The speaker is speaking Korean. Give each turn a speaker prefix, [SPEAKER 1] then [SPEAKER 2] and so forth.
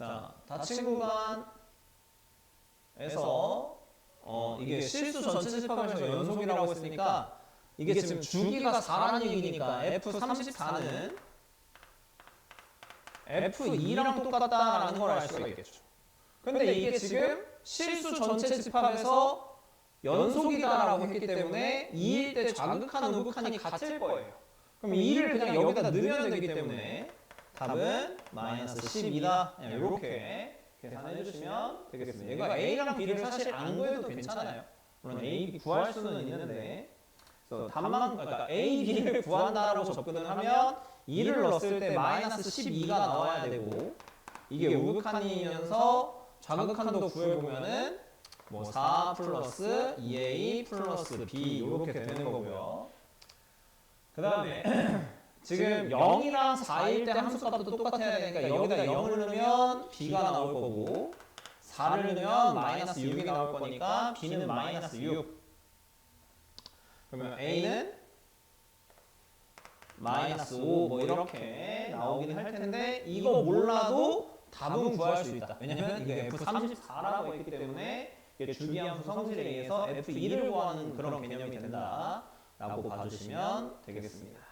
[SPEAKER 1] 자, 닫힌 구간에서 어, 이게 실수 전체 집합에서 연속이라고 했으니까 이게 지금 주기가 4라는 얘기니까 F34는 F2랑 똑같다라는 걸 알 수가 있겠죠. 근데 이게 지금 실수 전체 집합에서 연속이다라고 했기 때문에 2일 때 자극하는 우극한이 같을 거예요. 그럼 2를 그냥 여기다 넣으면 되기 때문에 답은 마이너스 10이다. 이렇게 계산해 주시면 되겠습니다. 얘가 A랑 B를 사실 안 구해도 괜찮아요. 물론 A, B 구할 수는 있는데 그래서 답만 그러니까 A, B를 구한다라고 접근을 하면 2를 넣었을 때 마이너스 12가 나와야 되고 이게 우극한이면서 자극한도 구해보면은 뭐 4 플러스 2A 플러스 B 이렇게 되는 거고요. 그 다음에 지금 0이랑 4일 때 함수값도 똑같아야 되니까 여기다 0을 넣으면 B가 나올 거고 4를 넣으면 마이너스 6이 나올 거니까 B는 마이너스 6 그러면 A는 마이너스 5 뭐 이렇게 나오긴 할 텐데 이거 몰라도 답은 구할 수 있다. 왜냐면 이게 F34라고 했기 때문에 이게 주기함수 성질에 의해서 F2를 구하는 그런 개념이 된다. 라고 봐주시면 되겠습니다.